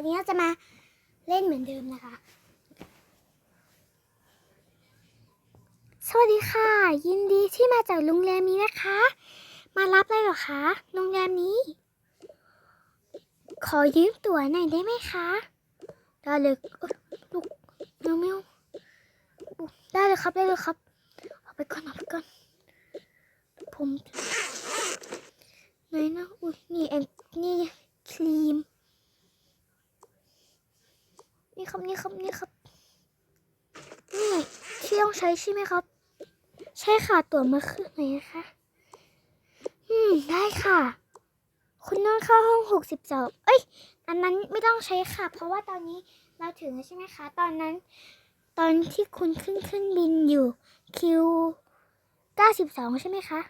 วันนี้เราจะมาเล่นเหมือนเดิมนะคะ สวัสดีค่ะ ยินดีที่มาจากโรงแรมนี้นะคะ มารับเลยเหรอคะโรงแรมนี้ ขอยืมตั๋วหน่อยได้ไหมคะ ได้เลยลูกเมียวเมียวได้เลยครับได้เลยครับเอาไปก่อนเอาไปก่อนผมไหนนะอุ้ยนี่เองนี่ครีม นี่ ครับนี่ครับนี่ครับนี่ที่ต้องใช้ใช่ไหมครับ ใช่ค่ะตั๋วมาคืนไหนนะคะอืมได้ค่ะ คุณต้องเข้าห้องหกสิบสองเอ้ย อันนั้นไม่ต้องใช้ค่ะ เพราะว่าตอนนี้เราถึงแล้วใช่ไหมคะ ตอนนั้น ตอนที่คุณขึ้นเครื่องบินอยู่คิวเก้าสิบสองใช่ไหมคะ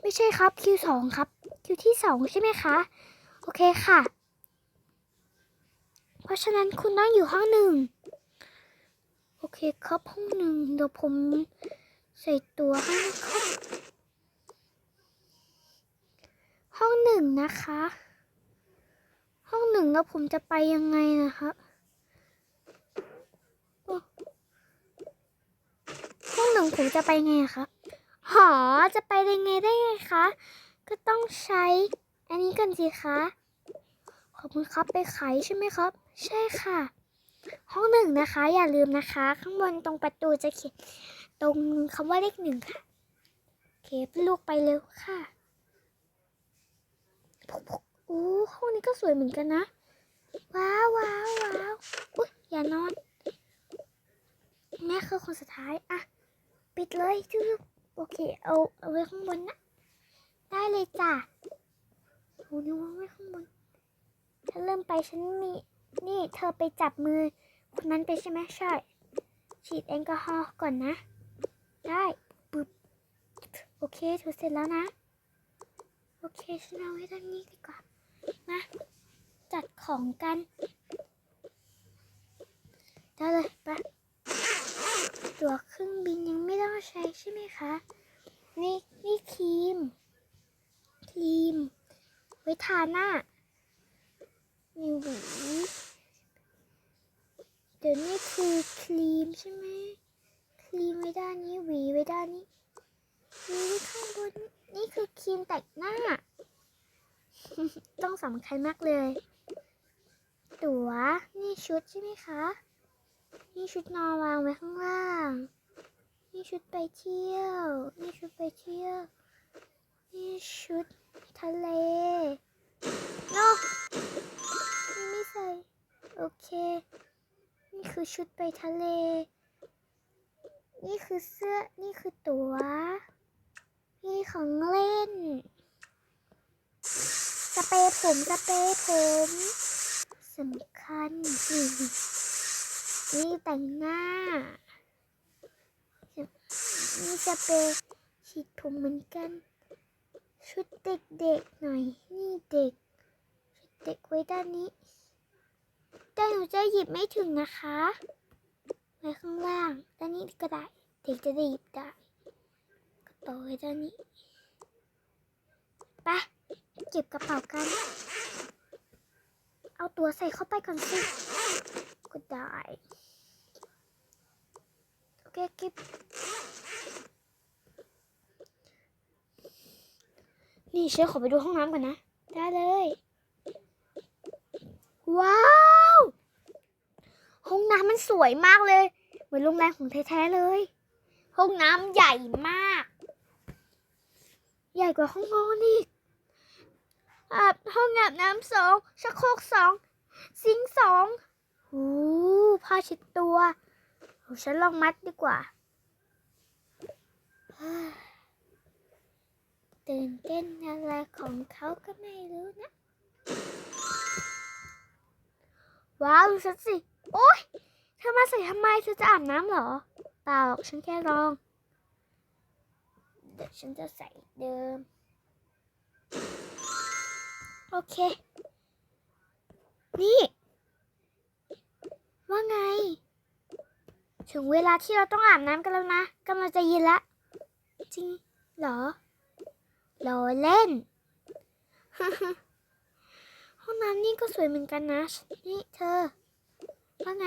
ไม่ใช่ครับคิวสองครับคิวที่สองใช่ไหมคะ โอเคค่ะ เพราะฉะนั้นคุณต้องอยู่ห้องหนึ่ง โอเคครับห้องหนึ่งเดี๋ยวผมใส่ตัวให้นะครับ ห้องหนึ่งนะคะ ห้องหนึ่งแล้วผมจะไปยังไงนะคะโอ้ห้องหนึ่งผมจะไปไงอะครับหอจะไปได้ไงได้ไงคะ ก็ต้องใช้ อันนี้กันสิคะ ขอบคุณครับไปขายใช่ไหมครับ ใช่ค่ะ ห้องหนึ่งนะคะ อย่าลืมนะคะ ข้างบนตรงประตูจะเขียนตรงคำว่าเลขหนึ่งค่ะโอเคลูกไปเร็วค่ะโอ้ห้องนี้ก็สวยเหมือนกันนะ ว้าวว้าวว้าวอุ้ยอย่านอนแม่คือคนสุดท้ายอะปิดเลยจุ๊บโอเค เอาเอาไว้ข้างบนนะ ได้เลยจ้ะโอ้นี่ว่าไว้ข้างบนฉันเริ่มไปฉันมี นี่เธอไปจับมือคนนั้นไปใช่ไหมใช่ ฉีดแอลกอฮอล์ก่อนนะ ได้ปึ๊บโอเคถูเสร็จแล้วนะ โอเคฉันเอาไว้ด้านนี้ดีกว่า มา จัดของกันได้เลยปะตั๋วเครื่องบินยังไม่ต้องใช้ใช่ไหมคะ นี่นี่ครีม ครีม ไว้ทาหน้า มีหวีเดี๋ยว นี่คือครีมใช่ไหมครีมไว้ด้านนี้หวีไว้ด้านนี้หวีไว้ข้างบนนี่คือครีมแต่งหน้า ต้องสำคัญมากเลย ตั๋วนี่ชุดใช่ไหมคะ นี่ชุดนอนวางไว้ข้างล่าง นี่ชุดไปเที่ยว นี่ชุดไปเที่ยว นี่ชุดทะเลเนาะ คือชุดไปทะเล นี่คือเสื้อ นี่คือตัว๋ว นี่ของเล่น สเปรย์ผม สเปรย์ผมสำคัญนี่นี่แต่งหน้า นี่สเปรย์ฉีดผมเหมือนกัน ชุดเด็กๆหน่อย นี่เด็ก ชุดเด็กไว้ด้านนี้ แต่หนูจะหยิบไม่ถึงนะคะไว้ข้างล่างด้านนี้ก็ได้เด็กจะได้หยิบได้กระเป๋าไว้ด้านนี้ไปเก็บกระเป๋ากัน เอาตัวใส่เข้าไปก่อนสิก็ได้โอเคเก็บนี่เชฟขอไปดูห้องน้ำก่อนนะ ได้เลย ว้า น้ำมันสวยมากเลย เหมือนโรงแรมของแท้ๆเลย ห้องน้ำใหญ่มาก ใหญ่กว่าห้องนอนอีกอาบห้องอาบน้ำสองชักโครกสองซิงสองหูผ้าเช็ดตัวโอ้ฉันลองมัดดีกว่าตื่นเต้นอะไรของเขาก็ไม่รู้นะ ว้าวดูฉันสิ โอ๊ย อมาใส่ทำไมเธอจะอาบน้ำเหรอ เปล่า ฉันแค่ลอง เดี๋ยวฉันจะใส่เดิม โอเค นี่ ว่าไง ถึงเวลาที่เราต้องอาบน้ำกันแล้วนะกำลังจะเย็นละ จริงเหรอรอเล่น ห้องน้ำนี่ก็สวยเหมือนกันนะ นี่เธอ ว่าไง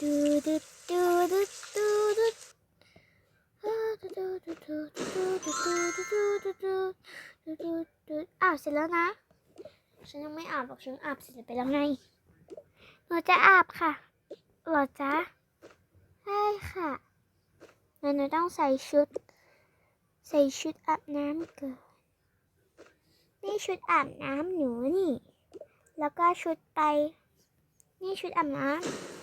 อาบเสร็จแล้วนะ ฉันยังไม่อาบหรอกฉันอาบเสร็จไปแล้วไงหนูจะอาบค่ะหรอจ๊ะใช่ค่ะหนูต้องใส่ชุด ใส่ชุดอาบน้ำเกินนี่ชุดอาบน้ำหนูนี่ แล้วก็ชุดไป นี่ชุดอาบน้ำ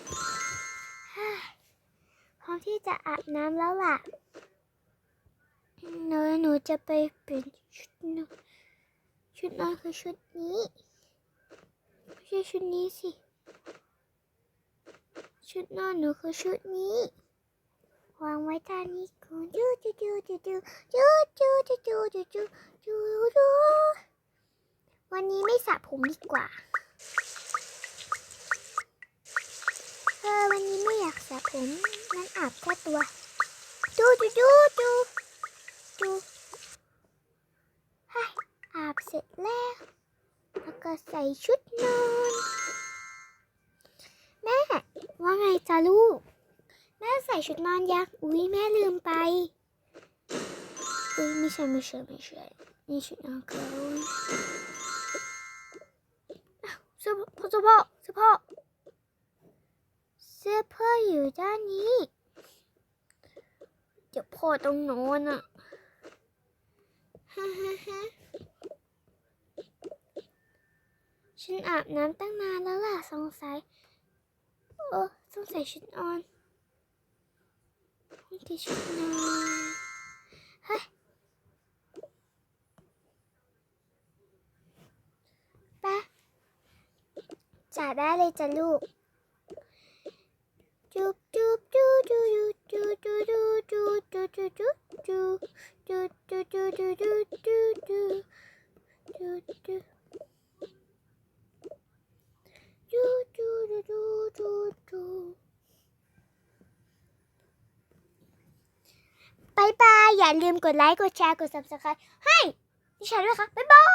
พร้อมที่จะอาบน้ำแล้วล่ะหนูหนูจะไปเปลี่ยนชุดนอนชุดนอนคือชุดนี้ไม่ใช่ชุดนี้สิ ชุดนอนหนูคือชุดนี้ วางไว้ท่านี้ก่อนจูจูจูจูจูจูจูจูจูจูจูจูจูวันนี้ไม่สระผมดีกว่า ออวันนี้ไม่อยากสระผมงั้นอาบแค่ตัวจูจูจูจูจูให้อาบเสร็จแล้ว แล้วก็ใส่ชุดนอน แม่ ว่าไงจ้าลูก แม่ใส่ชุดนอนยักษ์อุ้ยแม่ลืมไป อุ้ยไม่ใช่ไม่ใช่ไม่ใช่นี่ชุดนอนเกิร์ลอ้าวเสื้อสื้อผ้าเสื้อ สื้อพ่ออยู่ด้านนี้ เดี๋ยวพ่อต้องนอนอะฮ่าฮ่าฮ่าฉันอาบน้ำตั้งนานแล้วล่ะสงสัยเออสงสัยชุดนอนนี่คือชุดนอนเฮ้ยไปะจ่าได้เลยจ้ะลูก จุ๊บจุ๊บจุ๊จุ๊จุ๊จุ๊จุ๊จุ๊จุ๊จุ๊จุ๊จุ๊จุ๊จุ๊จุ๊จุ๊จุ๊จุ๊จุ๊จุ๊จุ๊จุ๊จุ๊จุ๊จุ๊จุ๊จุ๊จุ๊จุ๊จุ๊จุ๊จุ๊จุ๊จุ๊จุ๊จุ๊จุ๊จุ๊จุ๊จุ๊จุ๊จุ๊จุ๊จุ๊จุ๊จุ๊จุ๊จุ๊จุ๊จุ๊จุ๊จุ๊จุ๊จุ๊จุ๊จุ๊จุ๊จุ๊จุ๊จุ๊จุ๊จุ๊จุ๊จุ๊จุ๊จุ๊จุ๊จุ๊จุ๊จุ๊จุ๊จุ๊จุ๊จุ๊จุ๊จุ๊บายบาย อย่าลืมกดไลค์ กดแชร์ กด subscribe ให้ดิฉันด้วยค่ะ บ๊ายบาย